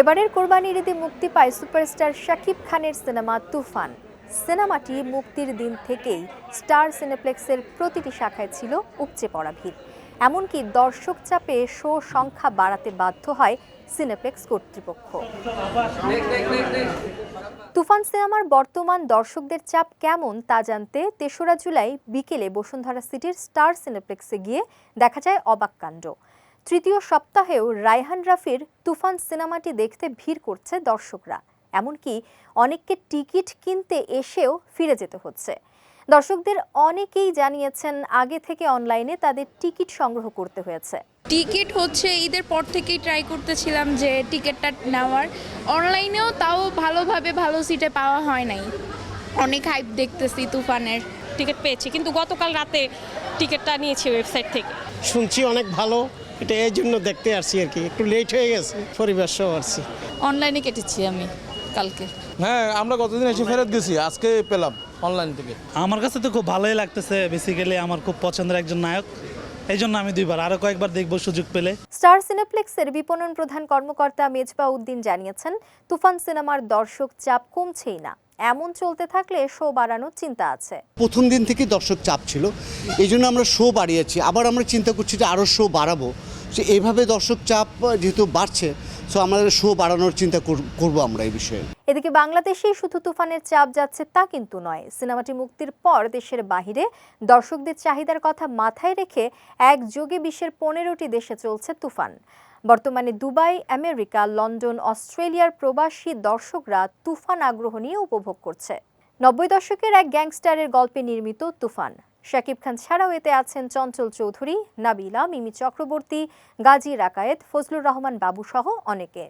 এবারের কোরবানির ঈদে মুক্তি পায় সুপারস্টার শাকিব খানের সিনেমা তুফান। সিনেমাটি মুক্তির দিন থেকেই স্টার সিনেপ্লেক্সের প্রতিটি শাখায় ছিল উপচে পড়া ভিড়। এমনকি দর্শক চাপে শো সংখ্যা বাড়াতে বাধ্য হয় সিনেপ্লেক্স কর্তৃপক্ষ। তুফান সিনেমার বর্তমান দর্শকদের চাপ কেমন তা জানতে তেসরা জুলাই বিকেলে বসুন্ধরা সিটির স্টার সিনেপ্লেক্সে গিয়ে দেখা যায় অবাক কাণ্ড। তৃতীয় সপ্তাহেও রায়হান রাফির তুফান সিনেমাটি দেখতে ভিড় করছে দর্শকরা। এমনকি অনেককে টিকিট কিনতে এসেও ফিরে যেতে হচ্ছে। দর্শকদের অনেকেই জানিয়েছেন, আগে থেকে অনলাইনে তাদের টিকিট সংগ্রহ করতে হয়েছে। টিকিট হচ্ছে ঈদের পর থেকেই ট্রাই করতেছিলাম যে টিকিটটা নেওয়ার। অনলাইনেও তাও ভালোভাবে ভালো সিটে পাওয়া হয় নাই। অনেক হাইপ দেখতেছি তুফানের। টিকিট পেয়েছি কিন্তু গতকাল রাতে টিকিটটা নিয়েছি ওয়েবসাইট থেকে। শুনছি অনেক ভালো এটা এই জন্য দেখতে আসছি আর কি। একটু লেট হয়ে গেছে পরিবার সহ আসছি। অনলাইনে কেটেছি আমি কালকে। হ্যাঁ আমরা গতদিন এসে ফেরত গেছি আজকে পেলাম অনলাইন থেকে আমার কাছে তো খুব ভালোই লাগতেছে বেসিক্যালি আমার খুব পছন্দের একজন নায়ক। এই জন্য আমি দুইবার আরও কয়েকবার দেখব সুযোগ পেলে। স্টার সিনেপ্লেক্সের বিপণন প্রধান কর্মকর্তা মেজবা উদ্দিন জানিয়েছেন তুফান সিনেমার দর্শক চাপ কমছেই না। এমন চলতে থাকলে শো বাড়ানোর চিন্তা আছে। প্রথম দিন থেকে দর্শক চাপ ছিল এই জন্য আমরা শো বাড়িয়েছি। আবার আমরা চিন্তা করছি যে আরও শো বাড়াবো। সে এইভাবে দর্শক চাপ যেহেতু বাড়ছে সো আমাদের শো বাড়ানোর চিন্তা কর- করব আমরা এই বিষয়ে। এদিকে বাংলাদেশেই শুধু তুফানের চাপ যাচ্ছে তা কিন্তু নয় সিনেমাটি মুক্তির পর দেশের বাহিরে দর্শকদের চাহিদার কথা মাথায় রেখে একযোগে বিশ্বের পনেরোটি দেশে চলছে তুফান। বর্তমানে দুবাই, আমেরিকা, লন্ডন, অস্ট্রেলিয়ার প্রবাসী দর্শকরা তুফান আগ্রহ নিয়ে উপভোগ করছে। নব্বই দশকের এক গ্যাংস্টারের গল্পে নির্মিত তুফান। শাকিব খান ছাড়াও এতে আছেন চঞ্চল চৌধুরী, নাবিলা, মিমি চক্রবর্তী, গাজী রাকায়েত, ফজলুর রহমান বাবু সহ অনেকে।